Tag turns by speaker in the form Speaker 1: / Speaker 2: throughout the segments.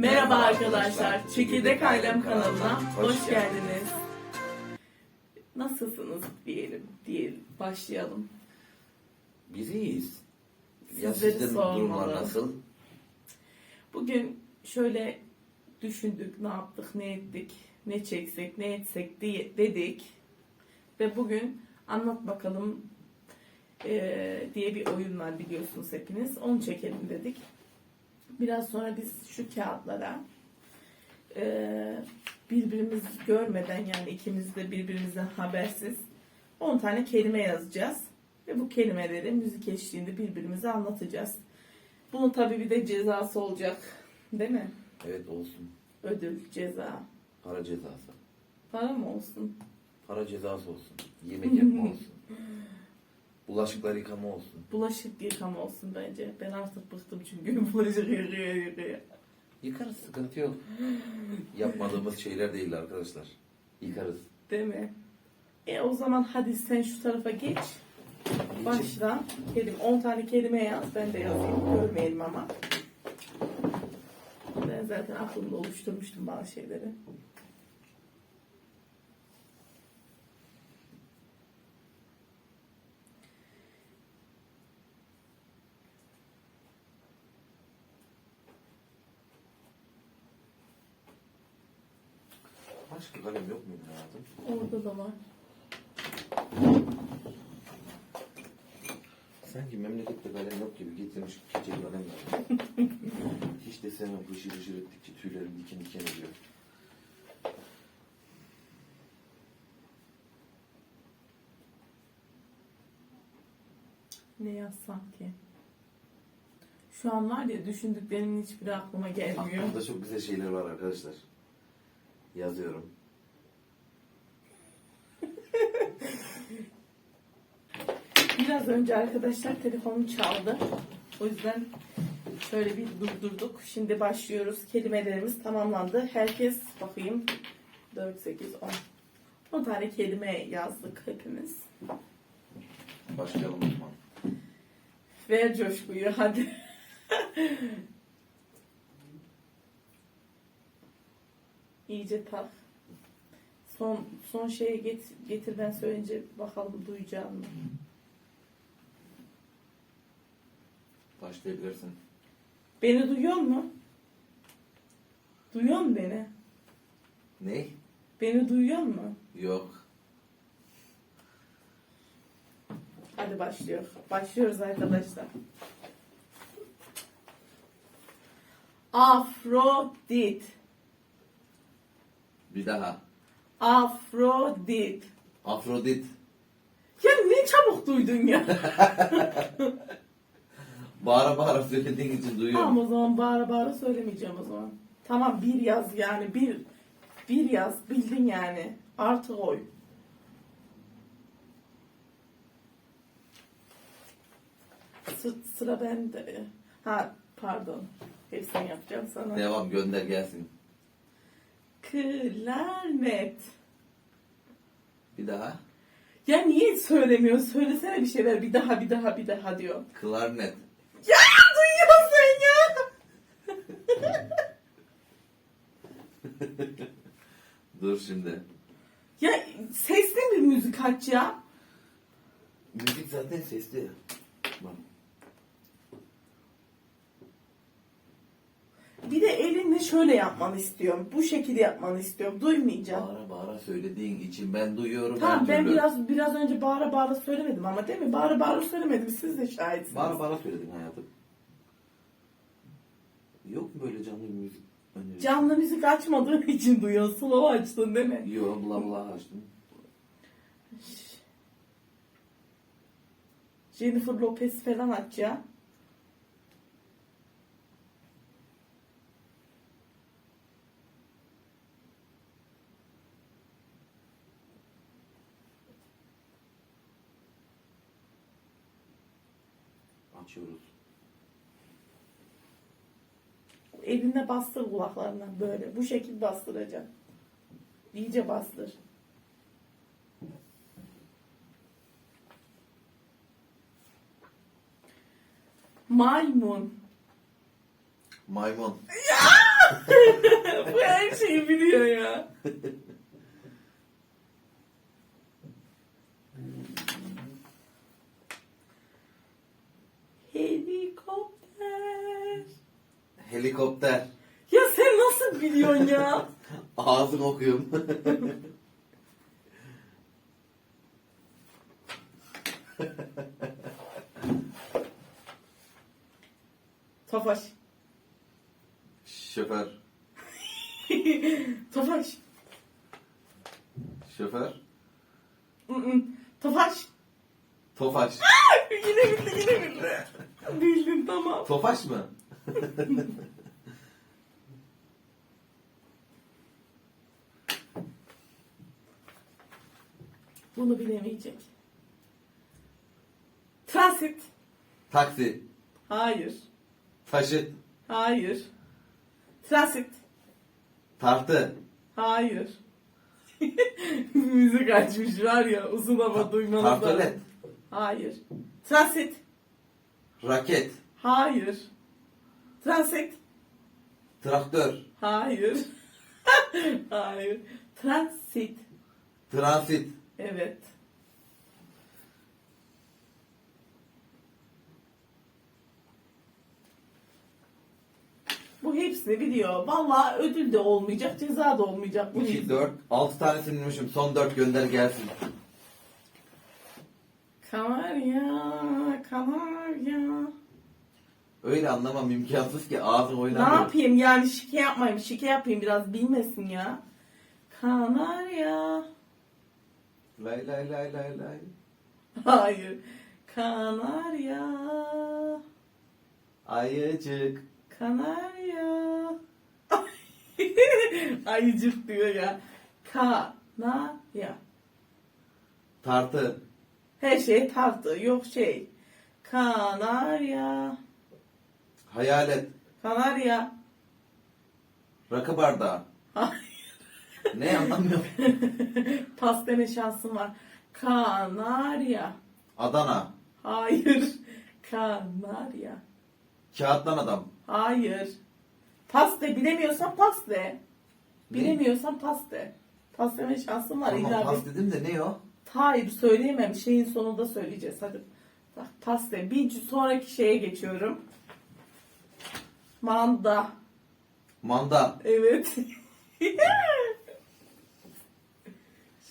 Speaker 1: Merhaba arkadaşlar, Çekirdek Ailem kanalına hoş geldiniz. Nasılsınız diyelim, diyelim. Başlayalım.
Speaker 2: Biz iyiyiz. Ya
Speaker 1: Sizleri sormalı.
Speaker 2: durumlar nasıl?
Speaker 1: Bugün şöyle düşündük, ne yaptık, ne ettik, ne çeksek, ne etsek diye dedik. Ve bugün anlat bakalım eee, diye bir oyun var biliyorsunuz hepiniz. Onu çekelim dedik. Biraz sonra biz şu kağıtlara eee, birbirimiz görmeden yani ikimiz de birbirimizden habersiz 10 tane kelime yazacağız. Ve bu kelimeleri müzik eşliğinde birbirimize anlatacağız. Bunun tabii bir de cezası olacak. Değil mi?
Speaker 2: Evet olsun.
Speaker 1: Ödül, ceza.
Speaker 2: Para cezası.
Speaker 1: Para mı olsun?
Speaker 2: Para cezası olsun. Yemek yapma olsun. Bulaşıklar yıkama olsun.
Speaker 1: Bulaşık yıkama olsun bence. Ben artık bıktım çünkü bulaşık yıkaya yıkaya.
Speaker 2: Yıkarız sıkıntı yok. Yapmadığımız şeyler değil arkadaşlar. Yıkarız.
Speaker 1: Değil mi? E o zaman hadi sen şu tarafa geç. Başla. Kelime, 10 tane kelime yaz. Ben de yazayım. Görmeyelim ama. Ben zaten aklımda oluşturmuştum bazı şeyleri.
Speaker 2: Başka kalem yok muydu hayatım?
Speaker 1: Orada da var.
Speaker 2: Sanki memlekette kalem yok gibi getirmiş keçeli kalem var. Hiç de sevmem hışır hışır ettikçe tüylerim diken diken ediyor.
Speaker 1: Ne yazsam ki? Şu an var ya düşündüklerimin hiçbiri aklıma gelmiyor.
Speaker 2: Aklımda çok güzel şeyler var arkadaşlar. Yazıyorum.
Speaker 1: Biraz önce arkadaşlar telefonum çaldı. O yüzden şöyle bir durdurduk. Şimdi başlıyoruz. Kelimelerimiz tamamlandı. Herkes bakayım 4, 8, 10. 10 tane kelime yazdık hepimiz.
Speaker 2: Başlayalım o zaman.
Speaker 1: Ver coşkuyu hadi. İyice tak. Son son şeye get, getir ben söyleyince bakalım duyacağım mı?
Speaker 2: Başlayabilirsin.
Speaker 1: Beni duyuyor mu? Duyuyor mu beni?
Speaker 2: Ne?
Speaker 1: Beni duyuyor mu?
Speaker 2: Yok.
Speaker 1: Hadi başlıyor. Başlıyoruz arkadaşlar. Afrodit.
Speaker 2: Bir daha.
Speaker 1: Afrodit.
Speaker 2: Afrodit.
Speaker 1: Ya ne çabuk duydun ya.
Speaker 2: Bağıra bağıra söylediğin için duyuyorum.
Speaker 1: tamam o zaman bağıra bağıra söylemeyeceğim o zaman. Tamam bir yaz yani bir bir yaz bildin yani. Artı koy. Sı- sıra bende. Ha pardon. Hepsini yapacağım sana.
Speaker 2: Devam gönder gelsin.
Speaker 1: Klarnet.
Speaker 2: Bir daha.
Speaker 1: Ya niye söylemiyorsun? Söylesene bir şeyler. Bir daha, bir daha, bir daha diyor.
Speaker 2: Klarnet.
Speaker 1: Ya duyuyorsun ya.
Speaker 2: Dur şimdi.
Speaker 1: Ya sesli bir müzik aç ya.
Speaker 2: Müzik zaten sesli. Bak.
Speaker 1: Bir de elinle şöyle yapmanı istiyorum. Bu şekilde yapmanı istiyorum. Duymayacağım.
Speaker 2: Bağıra bağıra söylediğin için ben duyuyorum
Speaker 1: Tamam
Speaker 2: her
Speaker 1: ben
Speaker 2: türlü.
Speaker 1: biraz biraz önce bağıra bağıra söylemedim ama değil mi? Bağıra bağıra söylemedim. Siz de şahitsiniz.
Speaker 2: Bağıra bağıra söyledin hayatım. Yok mu böyle canlı müzik önerisi?
Speaker 1: Canlı müzik açmadığın için duyuyorsun. Slow açtın değil mi?
Speaker 2: Yok bla bla açtım.
Speaker 1: Jennifer Lopez falan aç ya.
Speaker 2: Açıyoruz.
Speaker 1: Elinle bastır kulaklarına böyle. Bu şekilde bastıracaksın. İyice bastır. Maymun.
Speaker 2: Maymun.
Speaker 1: Ya! Bu her şeyi biliyor ya. Helikopter.
Speaker 2: Helikopter.
Speaker 1: Ya sen nasıl biliyorsun ya?
Speaker 2: Ağzını okuyorum.
Speaker 1: Tofaş.
Speaker 2: Şoför.
Speaker 1: Tofaş.
Speaker 2: Şoför.
Speaker 1: Mm-mm. Tofaş.
Speaker 2: Tofaş.
Speaker 1: Yine bildi yine bildi. Bildin tamam.
Speaker 2: Tofaş mı?
Speaker 1: Bunu bilemeyecek. Transit.
Speaker 2: Taksi.
Speaker 1: Hayır.
Speaker 2: Taşıt.
Speaker 1: Hayır. Transit.
Speaker 2: Tartı.
Speaker 1: Hayır. Müzik açmış var ya uzun hava duymanız
Speaker 2: Tartolet.
Speaker 1: lazım. Hayır. Transit.
Speaker 2: Raket.
Speaker 1: Hayır. Transit.
Speaker 2: Traktör.
Speaker 1: Hayır. Hayır. Transit.
Speaker 2: Transit.
Speaker 1: Evet. Bu hepsini biliyor. Vallahi ödül de olmayacak, ceza da olmayacak. Bu
Speaker 2: 2,
Speaker 1: hepsi.
Speaker 2: 4, 6 tanesini bilmişim. Son 4 gönder gelsin.
Speaker 1: Kanarya, kanarya.
Speaker 2: Öyle anlamam imkansız ki ağzın
Speaker 1: Ne
Speaker 2: oynamıyor.
Speaker 1: yapayım yani şike yapmayayım, şike yapayım biraz bilmesin ya. Kanarya.
Speaker 2: Lay lay lay lay lay.
Speaker 1: Hayır. Kanarya.
Speaker 2: Ayıcık.
Speaker 1: Kanarya. Ayıcık diyor ya. Kanarya.
Speaker 2: Tartı.
Speaker 1: Her şey tartı. Yok şey. Kanarya.
Speaker 2: Hayalet.
Speaker 1: Kanarya.
Speaker 2: Rakı bardağı. ne anlamıyorum.
Speaker 1: Pas deme şansım var. Kanarya.
Speaker 2: Adana.
Speaker 1: Hayır. Kanarya.
Speaker 2: Kağıttan adam.
Speaker 1: Hayır. Pas de. Bilemiyorsan pas de. Bilemiyorsan pas de. Pas deme var.
Speaker 2: Tamam
Speaker 1: İlla
Speaker 2: pas
Speaker 1: bir-
Speaker 2: dedim de ne o?
Speaker 1: Hayır söyleyemem. Şeyin sonunda söyleyeceğiz. Hadi. Bak pas de. Bir sonraki şeye geçiyorum. Manda.
Speaker 2: Manda.
Speaker 1: Evet.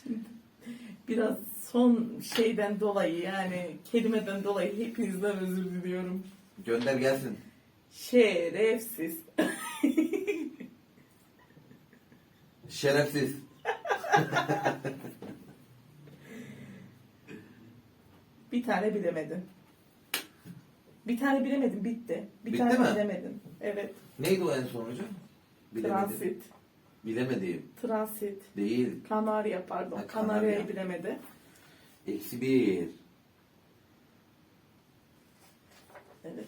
Speaker 1: Şimdi biraz son şeyden dolayı yani kelimeden dolayı hepinizden özür diliyorum.
Speaker 2: Gönder gelsin.
Speaker 1: Şerefsiz.
Speaker 2: Şerefsiz.
Speaker 1: Bir tane bilemedin. Bir tane bilemedin bitti. Bir
Speaker 2: Bitti
Speaker 1: tane
Speaker 2: mi?
Speaker 1: bilemedin. Evet.
Speaker 2: Neydi o en? Bilemedim.
Speaker 1: Transit.
Speaker 2: Bilemediğim.
Speaker 1: Transit.
Speaker 2: Değil.
Speaker 1: Kanarya pardon.
Speaker 2: Ha,
Speaker 1: Kanarya'yı
Speaker 2: Kanarya.
Speaker 1: bilemedi.
Speaker 2: Eksi bir.
Speaker 1: Evet.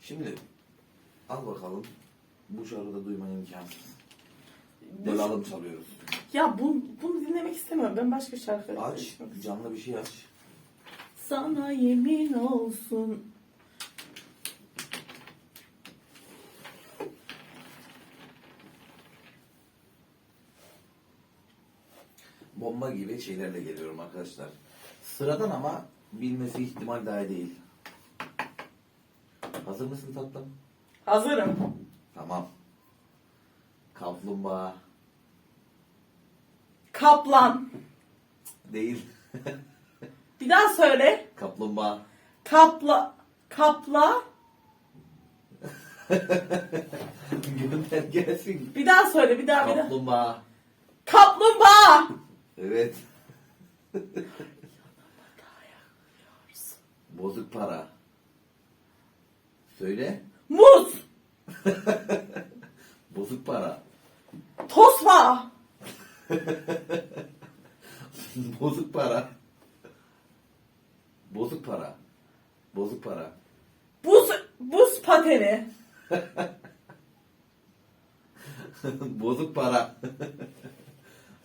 Speaker 2: Şimdi al bakalım. Bu şarkıda duyman imkansız.
Speaker 1: Bu-
Speaker 2: Delalım çalıyoruz.
Speaker 1: Ya bunu, bunu dinlemek istemiyorum. Ben başka şarkı
Speaker 2: Aç. Canlı bir şey aç.
Speaker 1: Sana yemin olsun.
Speaker 2: Bomba gibi şeylerle geliyorum arkadaşlar. Sıradan ama bilmesi ihtimal dahi değil. Hazır mısın tatlım?
Speaker 1: Hazırım.
Speaker 2: Tamam. Kaplumbağa.
Speaker 1: Kaplan.
Speaker 2: Değil.
Speaker 1: Bir daha söyle.
Speaker 2: Kaplumbağa.
Speaker 1: Kapla. Kapla.
Speaker 2: Gönder gelsin.
Speaker 1: Bir daha söyle. Bir daha bir daha.
Speaker 2: Kaplumbağa.
Speaker 1: Kaplumbağa.
Speaker 2: Evet. Bozuk para. Söyle.
Speaker 1: Muz.
Speaker 2: Bozuk para.
Speaker 1: Tosma.
Speaker 2: Bozuk para. Bozuk para. Bozuk para.
Speaker 1: Buz. Buz pateni.
Speaker 2: Bozuk para.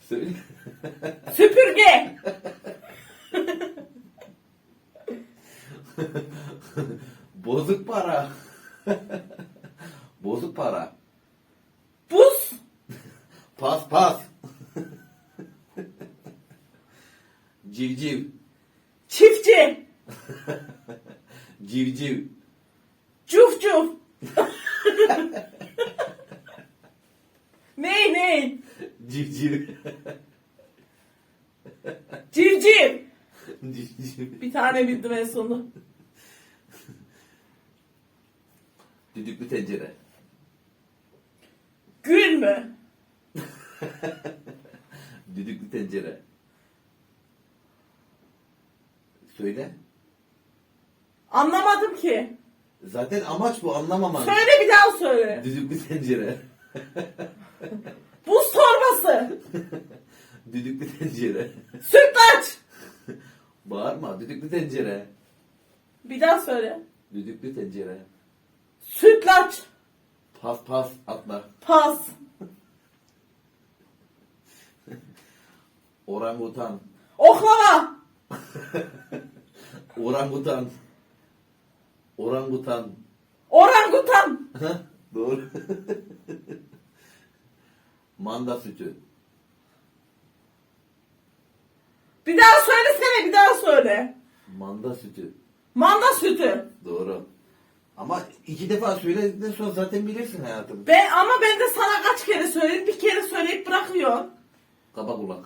Speaker 2: Söyle.
Speaker 1: Süpürge.
Speaker 2: Bozuk para. Bozuk para.
Speaker 1: Buz.
Speaker 2: Pas pas. Civciv. Civciv.
Speaker 1: Cuf cuf. ney ney?
Speaker 2: Civciv.
Speaker 1: Civciv.
Speaker 2: Civciv.
Speaker 1: Bir tane bildim en sonu.
Speaker 2: Düdüklü tencere.
Speaker 1: Gül mü?
Speaker 2: Düdüklü tencere. Söyle.
Speaker 1: Anlamadım ki.
Speaker 2: Zaten amaç bu anlamaman.
Speaker 1: Söyle bir daha söyle.
Speaker 2: Düdüklü tencere.
Speaker 1: Buz torbası.
Speaker 2: Düdüklü tencere.
Speaker 1: Sütlaç.
Speaker 2: Bağırma. Düdüklü tencere.
Speaker 1: Bir daha söyle.
Speaker 2: Düdüklü tencere.
Speaker 1: Sütlaç.
Speaker 2: Pas pas atla.
Speaker 1: Pas.
Speaker 2: Orangutan.
Speaker 1: Oklava.
Speaker 2: Orangutan. Orangutan.
Speaker 1: Orangutan.
Speaker 2: Doğru. Manda sütü.
Speaker 1: Bir daha söylesene bir daha söyle.
Speaker 2: Manda sütü.
Speaker 1: Manda sütü.
Speaker 2: Doğru. Ama iki defa söyledikten sonra zaten bilirsin hayatım.
Speaker 1: Ben ama ben de sana kaç kere söyledim. Bir kere söyleyip bırakıyor.
Speaker 2: Kaba kulak.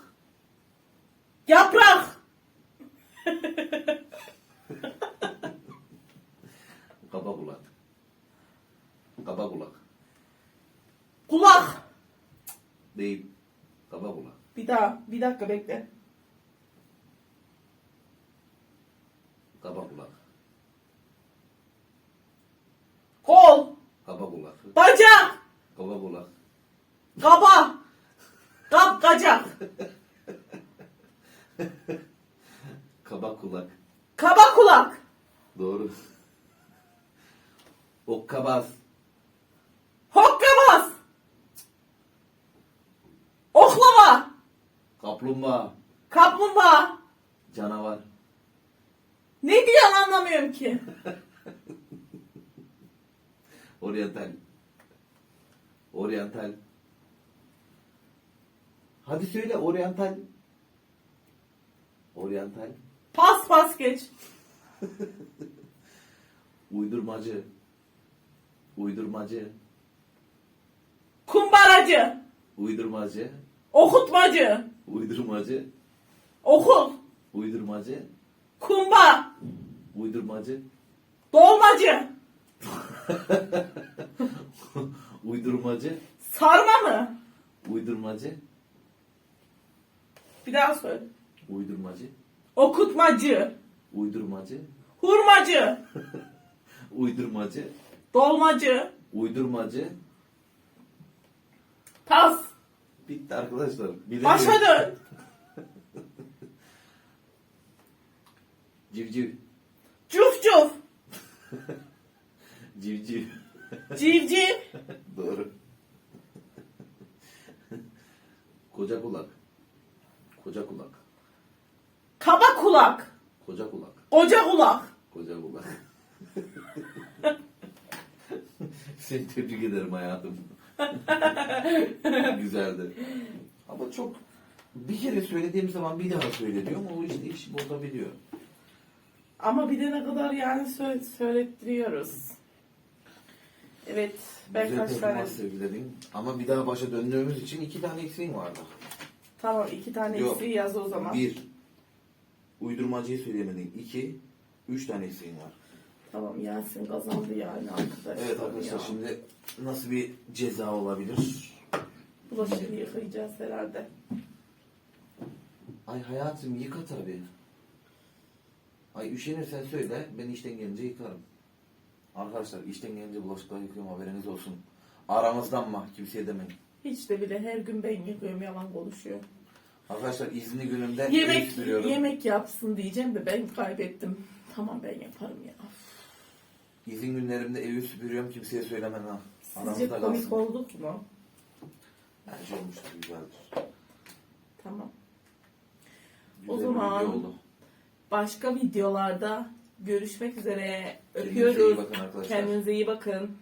Speaker 1: Yaprak.
Speaker 2: Kaba kulak. Kaba kulak.
Speaker 1: Kulak.
Speaker 2: Değil. Kaba kulak.
Speaker 1: Bir daha. Bir dakika bekle.
Speaker 2: Kaba kulak.
Speaker 1: Kol.
Speaker 2: Kaba kulak.
Speaker 1: Bacak.
Speaker 2: Kaba kulak.
Speaker 1: Kaba. Kap kacak.
Speaker 2: Kaba kulak.
Speaker 1: Kaba kulak.
Speaker 2: Doğru. Okkabaz.
Speaker 1: Hokkabaz. Oklava.
Speaker 2: Kaplumbağa.
Speaker 1: Kaplumbağa.
Speaker 2: Canavar.
Speaker 1: Ne diyorsun anlamıyorum ki.
Speaker 2: Oriental. Oriental. Hadi söyle Oriental. Oriental.
Speaker 1: Pas pas geç.
Speaker 2: Uydurmacı. Uydurmacı.
Speaker 1: Kumbaracı.
Speaker 2: Uydurmacı.
Speaker 1: Okutmacı.
Speaker 2: Uydurmacı.
Speaker 1: Okul.
Speaker 2: Uydurmacı.
Speaker 1: Kumba.
Speaker 2: Uydurmacı.
Speaker 1: Dolmacı.
Speaker 2: Uydurmacı.
Speaker 1: Sarma mı?
Speaker 2: Uydurmacı.
Speaker 1: Bir daha söyle.
Speaker 2: Uydurmacı.
Speaker 1: Okutmacı.
Speaker 2: Uydurmacı.
Speaker 1: Hurmacı.
Speaker 2: Uydurmacı.
Speaker 1: Dolmacı.
Speaker 2: Uydurmacı.
Speaker 1: Pas.
Speaker 2: Bitti arkadaşlar. Bilemiyorum.
Speaker 1: Başa dön.
Speaker 2: Civciv.
Speaker 1: Cuf cuf.
Speaker 2: Civciv.
Speaker 1: Civciv.
Speaker 2: Doğru. Koca kulak. Koca kulak.
Speaker 1: Kaba kulak.
Speaker 2: Koca kulak.
Speaker 1: Koca kulak.
Speaker 2: Koca kulak. Seni tebrik ederim hayatım. Güzeldi. Ama çok bir kere söylediğim zaman bir daha söyle diyor ama o işte iş bozabiliyor.
Speaker 1: Ama bir de ne kadar yani sö- söylettiriyoruz. Evet. Ben
Speaker 2: Güzel
Speaker 1: kaç tane?
Speaker 2: performans sergiledin. Ama bir daha başa döndüğümüz için iki tane eksiğin vardı.
Speaker 1: Tamam iki tane
Speaker 2: Yok.
Speaker 1: eksiği yaz o zaman.
Speaker 2: Bir, uydurmacıyı söyleyemedin. İki, üç tane eksiğin var.
Speaker 1: Tamam Yasin kazandı yani arkadaşlar.
Speaker 2: Evet arkadaşlar
Speaker 1: ya.
Speaker 2: şimdi nasıl bir ceza olabilir?
Speaker 1: Bulaşığı yıkayacağız herhalde.
Speaker 2: Ay hayatım yıka tabii. Ay üşenirsen söyle ben işten gelince yıkarım. Arkadaşlar işten gelince bulaşıkları yıkıyorum haberiniz olsun. Aramızdan mı kimseye demeyin.
Speaker 1: Hiç de bile her gün ben yıkıyorum yalan konuşuyor.
Speaker 2: Arkadaşlar izinli günümde
Speaker 1: Yemek yemek yapsın diyeceğim de ben kaybettim. Tamam ben yaparım ya.
Speaker 2: İzin günlerimde evi süpürüyorum kimseye söylemem ha.
Speaker 1: Sizce
Speaker 2: Aramızda
Speaker 1: komik
Speaker 2: kalsın.
Speaker 1: olduk mu?
Speaker 2: Bence olmuştur güzeldir.
Speaker 1: Tamam.
Speaker 2: Güzel
Speaker 1: O
Speaker 2: bir
Speaker 1: zaman-
Speaker 2: video oldu.
Speaker 1: Başka videolarda görüşmek üzere.
Speaker 2: Kendinize iyi
Speaker 1: Öpüyoruz.
Speaker 2: bakın arkadaşlar.
Speaker 1: Kendinize iyi bakın.